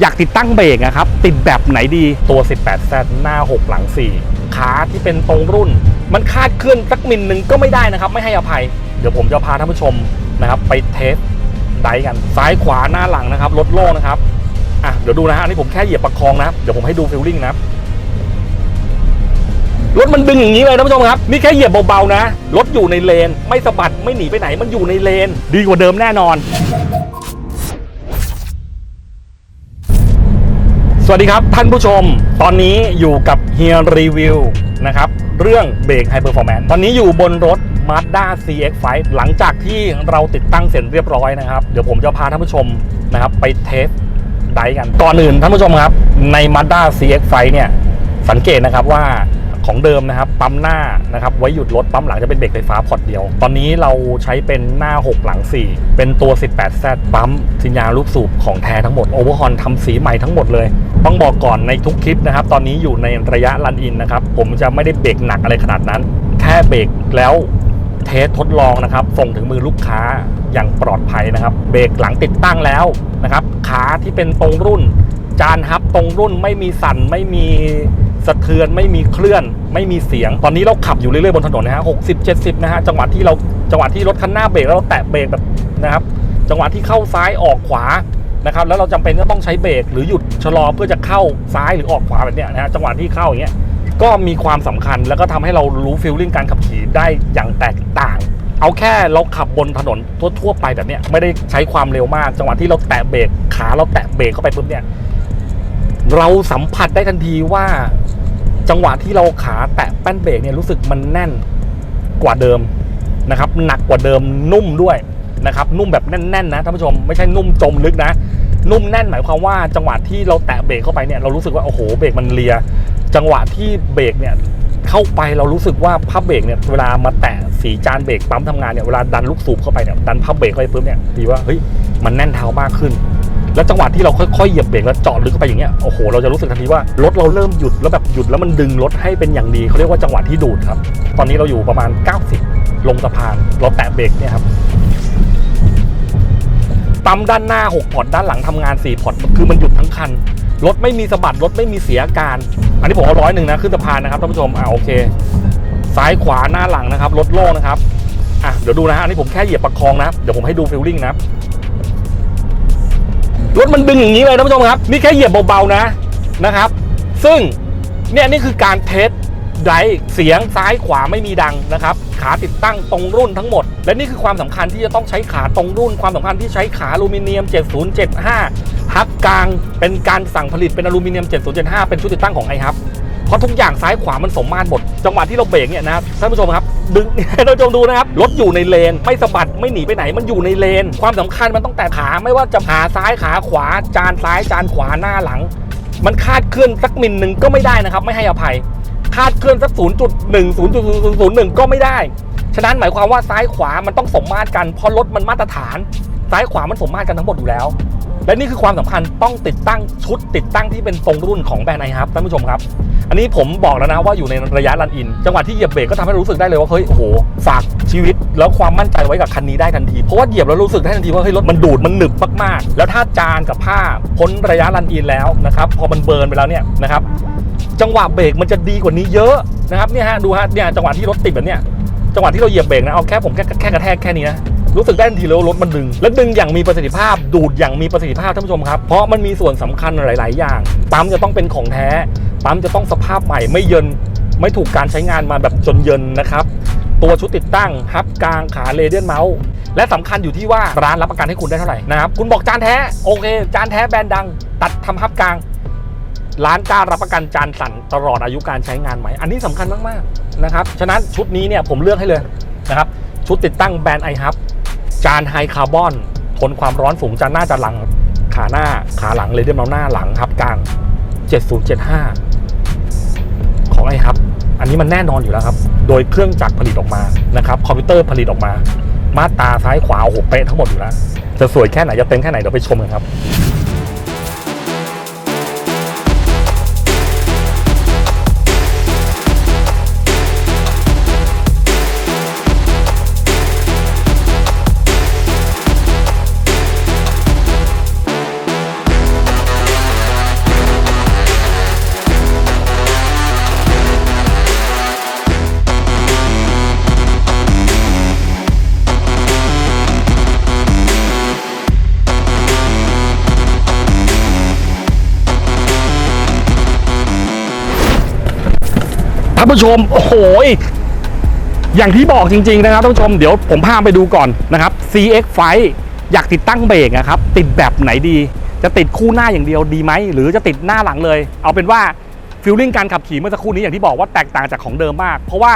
อยากติดตั้งเบรกนะครับ ติดแบบไหนดีตัว 18Z หน้า 6 หลัง 4 ขาที่เป็นตรงรุ่น มันคาดเคลื่อนสักมิลหนึ่งก็ไม่ได้นะครับ ไม่ให้อภัย เดี๋ยวผมจะพาท่านผู้ชมนะครับ ไปเทสไดกัน ซ้ายขวาหน้าหลังนะครับรถโล่งนะครับอะเดี๋ยวดูนะฮะอันนี้ผมแค่เหยียบประคองนะ เดี๋ยวผมให้ดูฟิลลิ่งนะรถมันดึงอย่างนี้เลยท่านผู้ชมครับ นี่แค่เหยียบเบาๆนะ รถอยู่ในเลน ไม่สะบัดไม่หนีไปไหนมันอยู่ในเลน ดีกว่าเดิมแน่นอน วัสดีครับท่านผู้ชม ตอนนี้อยู่กับเฮียรีวิวนะครับ เรื่องเบรกไฮเปอร์ฟอร์แมนตอนนี้อยู่บนรถ Mazda CX-5 หลังจากที่เราติดตั้งเสร็จเรียบร้อยนะครับ เดี๋ยวผมจะพาท่านผู้ชมนะครับไปเทสไดกันก่อนอื่นท่านผู้ชมครับ ใน Mazda CX-5 เนี่ย สังเกตนะครับว่า ของเดิมนะครับ ปั๊มหน้านะครับไว้หยุดรถปั๊มหลังจะเป็นเบรกไฟฟ้าพอร์ตเดียว ตอนนี้เราใช้เป็นหน้า 6 หลัง 4 เป็นตัว 18Z ปั๊มสัญญาณลูกสูบของแท้ทั้งหมดโอเวอร์ฮอนทำสีใหม่ทั้งหมดเลย ต้องบอกก่อนในทุกคลิปนะครับ ตอนนี้อยู่ในระยะรันอินนะครับ ผมจะไม่ได้เบรกหนักอะไรขนาดนั้น แค่เบรกแล้วเทสทดลองนะครับ ส่งถึงมือลูกค้าอย่างปลอดภัยนะครับ เบรกหลังติดตั้งแล้วนะครับขาที่เป็นตรงรุ่น จานฮับตรงรุ่นไม่มีสั่นไม่มี สะเทือนไม่มีเคลื่อน ไม่มีเสียง ตอนนี้เราขับอยู่เรื่อยๆบนถนนนะฮะหกสิบเจ็ดสิบนะฮะจังหวะที่เราจังหวะที่รถคันหน้าเบรกแล้วเราแตะเบรกแบบนะครับ จังหวะที่เข้าซ้ายออกขวานะครับ แล้วเราจำเป็นก็ต้องใช้เบรกหรือหยุดชะลอเพื่อจะเข้าซ้ายหรือออกขวาแบบเนี้ยนะฮะจังหวะที่เข้าอย่างเงี้ยก็มีความสำคัญแล้วก็ทำให้เรารู้ฟีลลิ่งการขับขี่ได้อย่างแตกต่าง เอาแค่เราขับบนถนนทั่วๆไปแบบเนี้ยไม่ได้ใช้ความเร็วมาก จังหวะที่เราแตะเบรกขาเราแตะเบรกเข้าไปปุ๊บเนี่ยเราสัมผัสได้ทันทีว่า จังหวะที่เราขาแตะแป้นเบรกเนี่ยรู้สึกมันแน่นกว่าเดิมนะครับ หนักกว่าเดิมนุ่มด้วยนะครับ นุ่มแบบแน่นๆนะท่านผู้ชมไม่ใช่นุ่มจมลึกนะ นุ่มแน่นหมายความว่าจังหวะที่เราแตะเบรกเข้าไปเนี่ยเรารู้สึกว่าโอ้โหเบรกมันเลีย จังหวะที่เบรกเนี่ยเข้าไปเรารู้สึกว่าพับเบรกเนี่ยเวลามาแตะสีจานเบรกปั๊มทำงานเนี่ยเวลาดันลูกสูบเข้าไปเนี่ยดันพับเบรกเข้าไปปุ๊บเนี่ยดีว่าเฮ้ยมันแน่นเท้ามากขึ้น แล้วจังหวะที่เราค่อยๆเหยียบเบรกแล้วเจาะลึกเข้าไปอย่างเงี้ยโอ้โหเราจะรู้สึกทันทีว่ารถเราเริ่มหยุดแล้วแบบหยุดแล้วมันดึงรถให้เป็นอย่างดีเขาเรียกว่าจังหวะที่ดูดครับ ตอนนี้เราอยู่ประมาณ 90 ลงสะพาน เราแตะเบรกเนี่ยครับปั๊มด้านหน้า 6 พอร์ตด้านหลังทำงาน 4 พอร์ตคือมันหยุดทั้งคัน รถไม่มีสะบัดรถไม่มีเสียอาการ อันนี้ผมเอาร้อยหนึ่งนะ ขึ้นสะพานนะครับท่านผู้ชมอ่าโอเค ซ้ายขวาหน้าหลังนะครับรถโล่งนะครับอะเดี๋ยวดูนะฮะอันนี้ผมแค่เหยียบประคองนะ เดี๋ยวผมให้ดูฟิลลิ่งนะ รถมันดึงอย่างนี้เลยท่านผู้ชมครับ นี่แค่เหยียบเบาๆนะนะครับ ซึ่งเนี่ยนี่คือการเทสไดเสียงซ้ายขวาไม่มีดังนะครับ ขาติดตั้งตรงรุ่นทั้งหมด และนี่คือความสำคัญที่จะต้องใช้ขาตรงรุ่น ความสำคัญที่ใช้ขาอลูมิเนียม 7075ฮับกลางเป็นการสั่งผลิตเป็นอลูมิเนียม 7075 เป็นชุดติดตั้งของไอฮับ เพราะทุกอย่างซ้ายขวามันสมมาตรหมด จังหวะที่เราเบรกเนี่ยนะครับท่านผู้ชมครับ ดึงท่านผู้ชมดูนะครับรถอยู่ในเลน ไม่สะบัดไม่หนีไปไหนมันอยู่ในเลน ความสำคัญมันต้องแต่ขาไม่ว่าจะขาซ้ายขาขวา จานซ้ายจานขวาหน้าหลัง มันคาดเคลื่อนสักมิลหนึ่งก็ไม่ได้นะครับ ไม่ให้อภัยคาดเคลื่อนสัก 0.1 0.001 ก็ไม่ได้ ฉะนั้นหมายความว่าซ้ายขวามันต้องสมมาตรกัน เพราะรถมันมาตรฐาน ซ้ายขวามันสมมาตรกันทั้งหมดอยู่แล้ว และนี่คือความสำคัญต้องติดตั้งชุดติดตั้งที่เป็นตรงรุ่นของแบรนด์ไอฮับท่านผู้ชมครับ อันนี้ผมบอกแล้วนะว่าอยู่ในระยะรันอิน จังหวะที่เหยียบเบรกก็ทำให้รู้สึกได้เลยว่าเฮ้ยโอ้โหฝากชีวิต แล้วความมั่นใจไว้กับคันนี้ได้ทันที เพราะว่าเหยียบแล้วรู้สึกได้ทันทีว่าเฮ้ยรถมันดูดมันหนึบมากๆ แล้วถ้าจานกับผ้าพ้นระยะรันอินแล้วนะครับพอมันเบิร์นไปแล้วเนี่ยนะครับจังหวะเบรกมันจะดีกว่านี้เยอะนะครับเนี่ยฮะดูฮะเนี่ยจังหวะที่รถติดแบบเนี้ยจังหวะที่เราเหยียบเบรกนะเอาแค่ผมแค่แค่กระแทกแค่นี้นะรู้สึกได้ทันทีเลยว่ารถมันดึง และดึงอย่างมีประสิทธิภาพ ดูดอย่างมีประสิทธิภาพท่านผู้ชมครับ เพราะมันมีส่วนสำคัญหลาย ๆ อย่าง ปั๊มจะต้องเป็นของแท้ ปั๊มจะต้องสภาพใหม่ไม่เยิน ไม่ถูกการใช้งานมาแบบจนเยินนะครับ ตัวชุดติดตั้งฮับกลางขาเรเดียนเมาส์และสำคัญอยู่ที่ว่าร้านรับประกันให้คุณได้เท่าไหร่นะครับคุณบอกจานแท้โอเค จานแท้แบรนด์ดัง ตัดทำฮับกลาง ร้านกล้ารับประกันจานสั่นตลอดอายุการใช้งานใหม่อันนี้สำคัญมากๆนะครับฉะนั้นชุดนี้เนี่ยผมเลือกให้เลยนะครับชุดติดตั้งแบรนด์ไอฮับจานไฮคาร์บอนทนความร้อนสูงจานหน้าจานหลัง ขาหน้าขาหลังเลยเดียมเราหน้าหลังครับกลาง7075 ของไอฮับอันนี้มันแน่นอนอยู่แล้วครับ โดยเครื่องจักรผลิตออกมานะครับคอมพิวเตอร์ผลิตออกมา มาตราซ้ายขวาโอ้โหเป๊ะทั้งหมดอยู่แล้ว จะสวยแค่ไหนจะเต็มแค่ไหนเดี๋ยวไปชมกันครับ ท่านผู้ชม โอ้โหอย่างที่บอกจริงๆนะครับท่านผู้ชมเดี๋ยวผมพาไปดูก่อนนะครับ CX5 อยากติดตั้งเบรกนะครับ ติดแบบไหนดี จะติดคู่หน้าอย่างเดียวดีไหม หรือจะติดหน้าหลังเลย เอาเป็นว่าฟิลลิ่งการขับขี่เมื่อสักครู่นี้อย่างที่บอกว่าแตกต่างจากของเดิมมาก เพราะว่า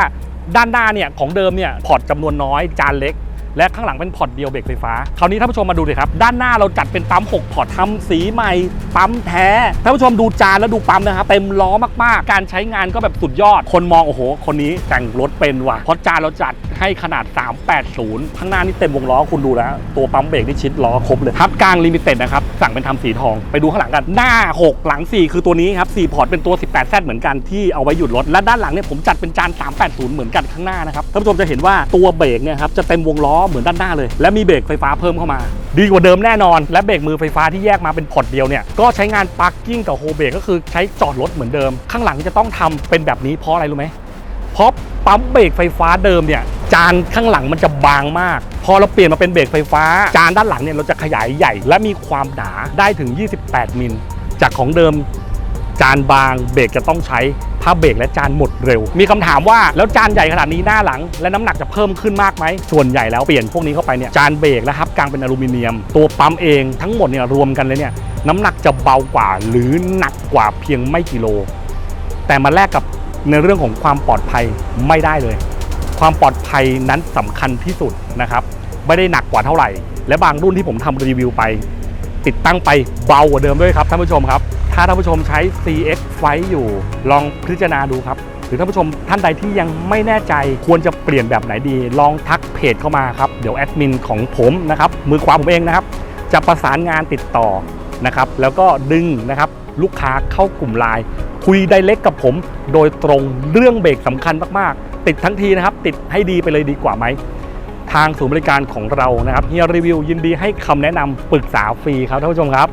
ด้านหน้าเนี่ยของเดิมเนี่ยพอร์ตจำนวนน้อยจานเล็ก และข้างหลังเป็นพอร์ตเดียวเบรกไฟฟ้า คราวนี้ท่านผู้ชมมาดูเลยครับ ด้านหน้าเราจัดเป็นปั๊ม 6 พอร์ตทำสีใหม่ ปั๊มแท้ ท่านผู้ชมดูจานแล้วดูปั๊มนะครับ เต็มล้อมากๆ การใช้งานก็แบบสุดยอด คนมองโอ้โห คนนี้แต่งรถเป็นว่ะ เพราะจานเราจัดให้ขนาด 380 ข้างหน้านี่เต็มวงล้อคุณดูแล้ว ตัวปั๊มเบรกนี่ชิดล้อครบเลย ทับกลางลิมิเต็ดนะครับ สั่งเป็นทำสีทอง ไปดูข้างหลังกัน หน้า 6 หลัง 4 คือตัวนี้ครับ4พอร์ตเป็นตัว 18Z เหมือนกันที่เอาไว้หยุดรถ และด้านหลังเนี่ยผมจัดเป็นจาน 380 เหมือนกันข้างหน้านะครับ ท่านผู้ชมจะเห็นว่าตัวเบรกเนี่ยครับจะเต็มวงล้อเหมือนด้านหน้าเลย และมีเบรกไฟฟ้าเพิ่มเข้ามาดีกว่าเดิมแน่นอน และเบรกมือไฟฟ้าที่แยกมาเป็นพอร์ตเดียวเนี่ย ก็ใช้งานปาร์กิ้งกับโฮเบรกก็คือใช้จอดรถเหมือนเดิม ข้างหลังจะต้องทำเป็นแบบนี้เพราะอะไรรู้ไหมเพราะปั๊มเบรกไฟฟ้าเดิมเนี่ย จานข้างหลังมันจะบางมาก พอเราเปลี่ยนมาเป็นเบรกไฟฟ้า จานด้านหลังเนี่ยเราจะขยายใหญ่และมีความหนาได้ถึง 28 มิล จากของเดิมจานบางเบรกจะต้องใช้ถ้าเบรกและจานหมดเร็ว มีคำถามว่าแล้วจานใหญ่ขนาดนี้หน้าหลัง และน้ำหนักจะเพิ่มขึ้นมากไหม ส่วนใหญ่แล้วเปลี่ยนพวกนี้เข้าไปเนี่ยจานเบรกและฮับกลางเป็นอลูมิเนียม ตัวปั๊มเองทั้งหมดเนี่ยรวมกันเลยเนี่ยน้ำหนักจะเบากว่าหรือหนักกว่าเพียงไม่กี่โล แต่มาแลกกับในเรื่องของความปลอดภัยไม่ได้เลย ความปลอดภัยนั้นสำคัญที่สุดนะครับ ไม่ได้หนักกว่าเท่าไหร่ และบางรุ่นที่ผมทำรีวิวไป ติดตั้งไปเบากว่าเดิมด้วยครับท่านผู้ชมครับ ถ้าท่านผู้ชมใช้ CX ไฟอยู่ลองพิจารณาดูครับหรือท่านผู้ชมท่านใดที่ยังไม่แน่ใจควรจะเปลี่ยนแบบไหนดี ลองทักเพจเข้ามาครับ เดี๋ยวแอดมินของผมนะครับมือขวาผมเองนะครับจะประสานงานติดต่อนะครับแล้วก็ดึงนะครับลูกค้าเข้ากลุ่มไลน์คุยไดเล็กกับผม โดยตรงเรื่องเบรกสำคัญมากๆ ติดทั้งทีนะครับติดให้ดีไปเลยดีกว่าไหมทางศูนย์บริการของเรานะครับเฮียรีวิวยินดีให้คำแนะนำปรึกษาฟรีครับท่านผู้ชมครับ